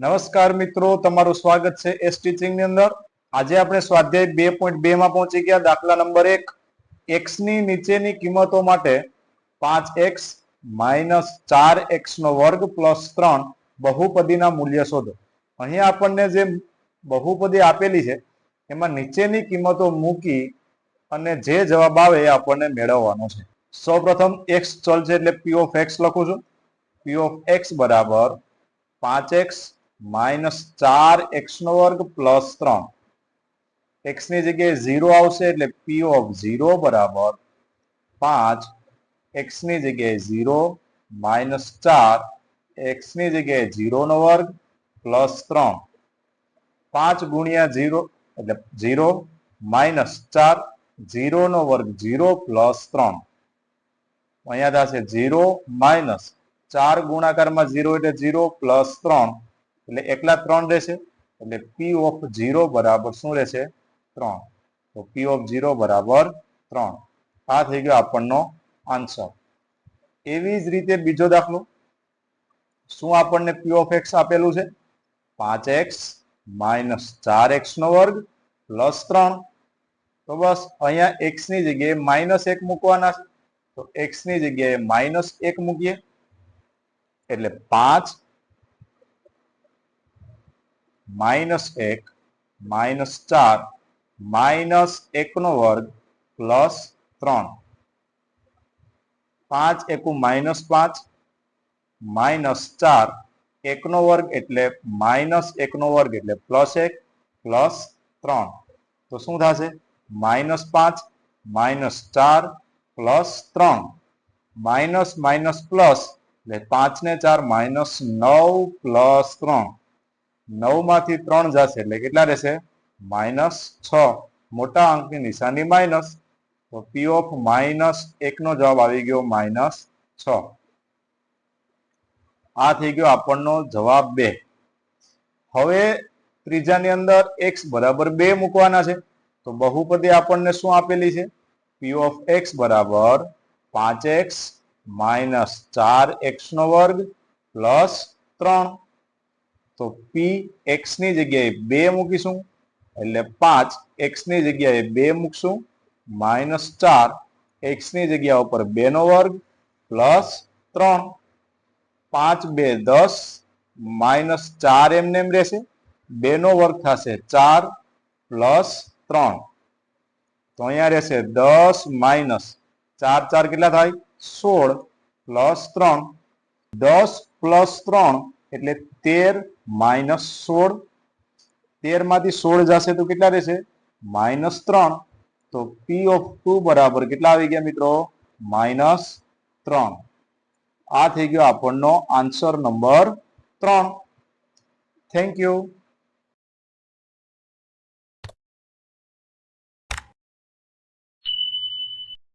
નમસ્કાર મિત્રો, તમારું સ્વાગત છે એસ ટીચિંગની અંદર. આજે આપણે સ્વાધ્યાય બે પોઈન્ટ બે માં પહોંચી ગયા. દાખલા નંબર એક એક્સની નીચેની કિંમતો માટે પાંચ એક્સ માઇનસ ચાર એક્સ નો વર્ગ પ્લસ ત્રણ બહુપદીના મૂલ્ય શોધો. અહીંયા આપણને જે બહુપદી આપેલી છે, એમાં નીચેની કિંમતો મૂકી અને જે જવાબ આવે એ આપણને મેળવવાનો છે. સૌપ્રથમ એક્સ ચલ છે એટલે પી ઓફ એક્સ લખું છું. પી ઓફ એક્સ બરાબર પાંચ એક્સ માઇનસ ચાર એક્સ નો વર્ગ પ્લસ ત્રણ. એક્સની જગ્યાએ ઝીરો આવશે એટલે પી ઓફ ઝીરો બરાબર પાંચ. એક્સની જગ્યાએ ઝીરો માઇનસ ચાર. એક્સની જગ્યાએ ઝીરો નો વર્ગ પ્લસ ત્રણ. પાંચ ગુણ્યા ઝીરો, એટલે ઝીરો માઇનસ ચાર ઝીરો નો વર્ગ ઝીરો પ્લસ ત્રણ. અહીંયા થશે ઝીરો માઇનસ ચાર ગુણાકારમાં ઝીરો એટલે ઝીરો પ્લસ ત્રણ. એટલે એકલા ત્રણ રહેશે. એટલે પી ઓફ ઝીરો બરાબર શું રહેશે? ત્રણ. તો પી ઓફ ઝીરો બરાબર ત્રણ. આ થઈ ગયો આપણનો આન્સર એવી જ રીતે બીજો દાખલો. શું આપણને પી ઓફ એક્સ આપેલું છે? પાંચ એક્સ માઇનસ ચાર એક્સ નો વર્ગ પ્લસ ત્રણ. તો બસ અહીંયા એક્સની જગ્યાએ માઇનસ એક મૂકવાના છે. તો એક્સની જગ્યાએ માઇનસ એક મૂકીએ. એટલે પાંચ માઇનસ એક, માઇનસ ચાર, માઇનસ એક નો વર્ગ પ્લસ ત્રણ. પાંચ એકુ માઇનસ પાંચ, માઇનસ ચાર એક નો વર્ગ એટલે માઇનસ એક નો વર્ગ એટલે પ્લસ એક, પ્લસ ત્રણ. તો શું થશે? માઇનસ પાંચ, માઇનસ ચાર, પ્લસ ત્રણ. માઇનસ માઇનસ પ્લસ એટલે પાંચ ને ચાર, માઇનસ નવ, પ્લસ ત્રણ. નવમાંથી ત્રણ જશે એટલે કેટલા રહેશે? માઇનસ છ. મોટા અંકની નિશાની માઇનસ, તો પી ઓફ માઇનસ એક નો જવાબ આવી ગયો માઇનસ છ. આ થઈ ગયો આપણનો જવાબ બે. હવે ત્રીજાની અંદર એક્સ બરાબર બે મૂકવાના છે, તો બહુપદી આપણને શું આપેલી છે? પી ઓફ એક્સ બરાબર પાંચ એક્સ માઇનસ ચાર એક્સ નો વર્ગ પ્લસ ત્રણ. તો પી એક્સની જગ્યાએ બે મૂકીશું એટલે પાંચ એક્સની જગ્યાએ બે મૂકશું, માઇનસ ચાર એક્સની જગ્યા ઉપર બે નો વર્ગ પ્લસ ત્રણ. પાંચ બે દસ, માઇનસ ચાર એમને એમ રહેશે. બે નો વર્ગ થશે ચાર પ્લસ ત્રણ. તો અહીંયા રહેશે દસ માઇનસ ચાર ચાર કેટલા થાય? સોળ પ્લસ ત્રણ. દસ પ્લસ ત્રણ એટલે તેર માઇનસ સોળ. તેરમાંથી સોળ જશે તો કેટલા રહેશે? માઇનસ ત્રણ. તો પી ઓફ ટુ બરાબર કેટલા આવી ગયા મિત્રો? માઇનસ ત્રણ. આ થઈ ગયો આપણનો આન્સર નંબર ત્રણ. Thank you